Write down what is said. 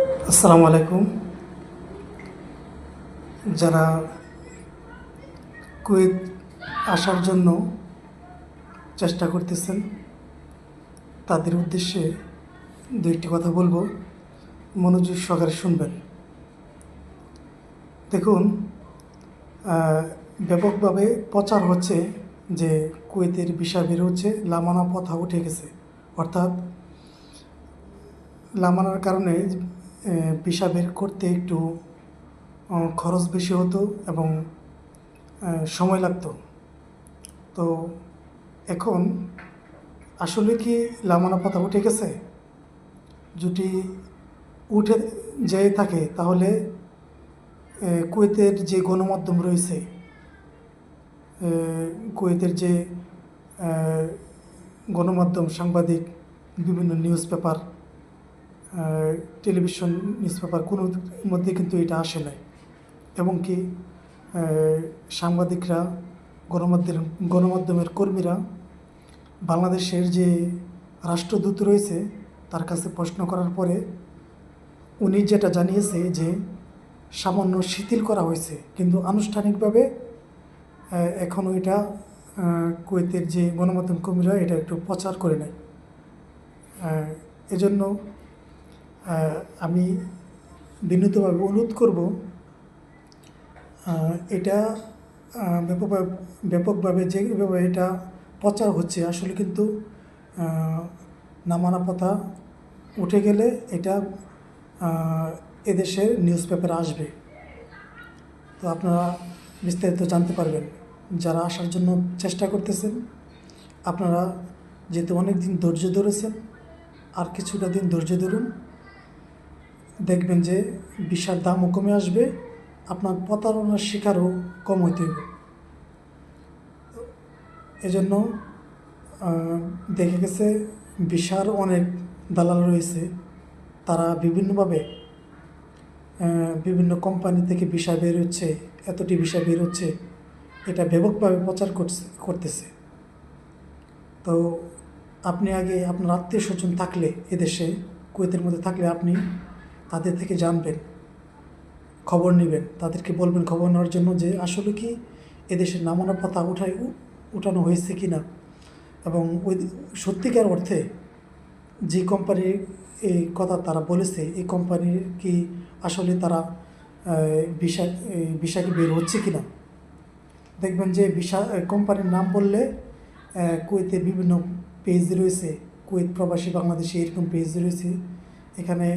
আসসালামু আলাইকুম। যারা কুয়েত আসার জন্য চেষ্টা করতেছেন, তাদের উদ্দেশ্যে দুইটি কথা বলব। মনোযোগ সহকারে শুনবেন। দেখুন ব্যাপকভাবে প্রচার হচ্ছে যে কুয়েতের বিষয় বের হচ্ছে, লামানা পথা উঠে গেছে। অর্থাৎ, লামানার কারণে ভিসা বের করতে একটু খরচ বেশি হতো এবং সময় লাগতো। তো এখন আসলে কি লামানা পাতা উঠে গেছে যদি উঠে যেয়ে থাকে তাহলে কুয়েতের যে গণমাধ্যম রয়েছে কুয়েতের যে গণমাধ্যম, সাংবাদিক, বিভিন্ন news paper television news paper কোনো মধ্যে কিন্তু এটা আসে নাই। এবং কি সাংবাদিকরা, গণমাধ্যম, গণমাধ্যমের কর্মীরা বাংলাদেশের যে রাষ্ট্রদূত রয়েছে, তার কাছে প্রশ্ন করার পরে উনি যেটা জানিয়েছে যে সামান্য শিথিল করা হয়েছে। কিন্তু আনুষ্ঠানিকভাবে এখনও এটা কুয়েতের যে গণমাধ্যম কর্মীরা, এটা একটু প্রচার করে নেয় এজন্য আমি বিনীতভাবে অনুরোধ করব এটা ব্যাপকভাবে ব্যাপকভাবে যেভাবে এটা প্রচার হচ্ছে, আসলে কিন্তু নামানা পথা উঠে গেলে এটা এদেশের নিউজ পেপারে আসবে। তো আপনারা বিস্তারিত জানতে পারবেন। যারা আসার জন্য চেষ্টা করতেছেন, আপনারা যেহেতু অনেক দিন ধৈর্য ধরেছেন, আর কিছুটা দিন ধৈর্য ধরুন দেখবেন যে বিশাল দামও কমে আসবে, আপনার প্রতারণার শিকারও কম হইতে হবে। এজন্য দেখে গেছে বিশাল অনেক দালাল রয়েছে, তারা বিভিন্নভাবে বিভিন্ন কোম্পানি থেকে ভিসা বের হচ্ছে এতটি ভিসা বের হচ্ছে, এটা ব্যাপকভাবে প্রচার করছে, করতেছে। তো আপনি আগে আপনার আত্মীয় স্বজন থাকলে এদেশে, কুয়েতের মধ্যে থাকলে আপনি তাদের থেকে জানবেন, খবর নেবেন, তাদেরকে বলবেন খবর নেওয়ার জন্য যে আসলে কি এদেশের নামানা পাতা উঠাই উঠানো হয়েছে কি না এবং ওই সত্যিকার অর্থে যে কোম্পানির এই কথা তারা বলেছে, এই কোম্পানির কি আসলে তারা ভিসা ভিসা বের হচ্ছে কি না দেখবেন যে ভিসা কোম্পানির নাম বললে কুয়েতে বিভিন্ন পেজ রয়েছে, কুয়েত প্রবাসী বাংলাদেশে এরকম পেজ রয়েছে। এখানে